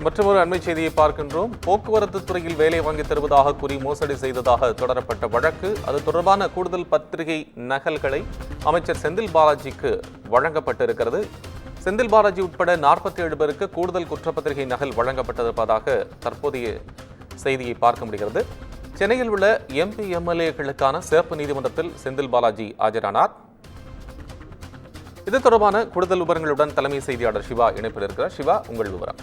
மற்றொரு அண்மை செய்தியை பார்க்கின்றோம். போக்குவரத்து துறையில் வேலை வாங்கித் தருவதாக கூறி மோசடி செய்ததாக தொடரப்பட்ட வழக்கு. அது தொடர்பான கூடுதல் பத்திரிகை நகல்களை அமைச்சர் செந்தில் பாலாஜிக்கு வழங்கப்பட்டிருக்கிறது. செந்தில் பாலாஜி உட்பட நாற்பத்தி ஏழு பேருக்கு கூடுதல் குற்றப்பத்திரிகை நகல் வழங்கப்பட்டிருப்பதாக தற்போதைய செய்தியை பார்க்க முடிகிறது. சென்னையில் உள்ள எம்பி எம்எல்ஏக்களுக்கான சிறப்பு நீதிமன்றத்தில் செந்தில் பாலாஜி ஆஜரானார். இது தொடர்பான கூடுதல் விவரங்களுடன் தலைமை செய்தியாளர் சிவா இணைப்பில் இருக்கிறார். சிவா உங்கள் விவரம்.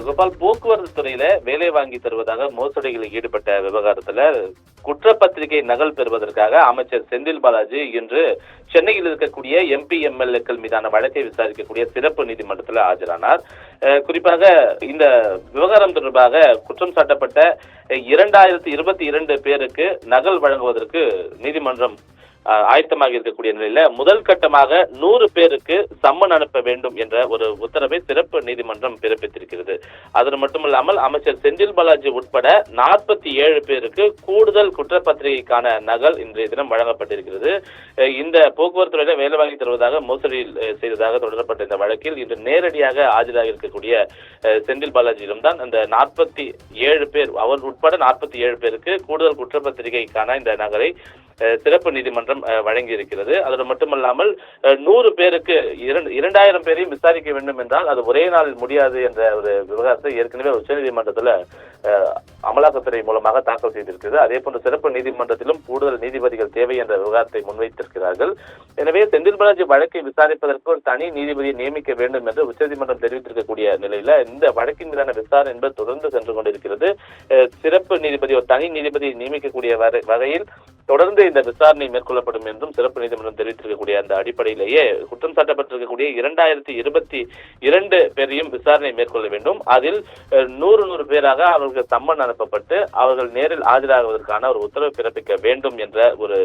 கோபால் போக்குவரத்து துறையில வேலை வாங்கி தருவதாக மோசடிகளில் ஈடுபட்ட விவகாரத்துல குற்றப்பத்திரிகை நகல் பெறுவதற்காக அமைச்சர் செந்தில் பாலாஜி இன்று சென்னையில் இருக்கக்கூடிய எம்பி எம்எல்ஏக்கள் மீதான வழக்கை விசாரிக்கக்கூடிய சிறப்பு நீதிமன்றத்தில் ஆஜரானார். குறிப்பாக இந்த விவகாரம் தொடர்பாக குற்றம் சாட்டப்பட்ட இரண்டாயிரத்தி இருபத்தி இரண்டு பேருக்கு நகல் வழங்குவதற்கு நீதிமன்றம் ஆயத்தமாக இருக்கக்கூடிய நிலையில முதல் கட்டமாக நூறு பேருக்கு சம்மன் அனுப்ப வேண்டும் என்ற ஒரு உத்தரவை சிறப்பு நீதிமன்றம் பிறப்பித்திருக்கிறது. அது மட்டுமல்லாமல் அமைச்சர் செந்தில் பாலாஜி உட்பட நாற்பத்தி ஏழு பேருக்கு கூடுதல் குற்றப்பத்திரிகைக்கான நகல் இன்றைய தினம் வழங்கப்பட்டிருக்கிறது. இந்த போக்குவரத்து துறையில வேலை வாங்கி தருவதாக மோசடி செய்ததாக தொடரப்பட்ட இந்த வழக்கில் இன்று நேரடியாக ஆஜராக இருக்கக்கூடிய செந்தில் பாலாஜியிடம் தான் அந்த நாற்பத்தி ஏழு பேர் அவர் உட்பட நாற்பத்தி ஏழு பேருக்கு கூடுதல் குற்றப்பத்திரிகைக்கான இந்த நகரை சிறப்பு நீதிமன்றம் அஹ், வழங்கி இருக்கிறது அதோடு மட்டுமல்லாமல் நூறு பேருக்கு இரண்டு இரண்டாயிரம் பேரையும் விசாரிக்க வேண்டும் என்றால் அது ஒரே நாளில் முடியாது என்ற ஒரு விவகாரத்தை ஏற்கனவே உச்சநீதிமன்றத்தில் அமலாக்கத்துறை மூலமாக தாக்கல் செய்திருக்கிறது. அதே போன்று சிறப்பு நீதிமன்றத்திலும் கூடுதல் நீதிபதிகள் தேவை என்ற விவகாரத்தை முன்வைத்திருக்கிறார்கள். எனவே செந்தில் பாலாஜி வழக்கை விசாரிப்பதற்கு ஒரு தனி நீதிபதியை நியமிக்க வேண்டும் என்று உச்சநீதிமன்றம் தெரிவித்திருக்கக்கூடிய நிலையில இந்த வழக்கின் மீதான விசாரணை என்பது தொடர்ந்து சென்று கொண்டிருக்கிறது. சிறப்பு நீதிபதி ஒரு தனி நீதிபதியை நியமிக்கக்கூடிய வரை- வகையில் தொடர்ந்து இந்த விசாரணை மேற்கொள்ளப்படும் என்றும் சிறப்பு நீதிமன்றம் தெரிவித்திருக்கக்கூடிய அந்த அடிப்படையிலேயே குற்றம் சாட்டப்பட்டிருக்கக்கூடிய இரண்டாயிரத்தி இருபத்தி இரண்டு பேரையும் விசாரணை மேற்கொள்ள வேண்டும். அதில் நூறு நூறு பேராக அவர்களுக்கு சம்மன் அனுப்பப்பட்டு அவர்கள் நேரில் ஆஜராகுவதற்கான ஒரு உத்தரவு பிறப்பிக்க வேண்டும் என்ற ஒரு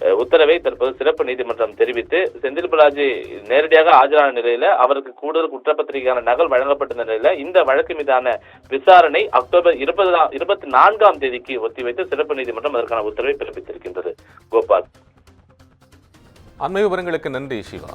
உத்தரவை தற்போது சிறப்பு நீதிமன்றம் தெரிவித்து செந்தில் பாலாஜி நேரடியாக ஆஜரான நிலையில அவருக்கு கூடுதல் குற்றப்பத்திரிகையான நகல் வழங்கப்பட்ட நிலையில இந்த வழக்கு மீதான விசாரணை அக்டோபர் இருபது இருபத்தி நான்காம் தேதிக்கு ஒத்திவைத்து சிறப்பு நீதிமன்றம் அதற்கான உத்தரவை பிறப்பித்திருக்கின்றது. கோபால். அண்மை விவரங்களுக்கு நன்றி சிவா.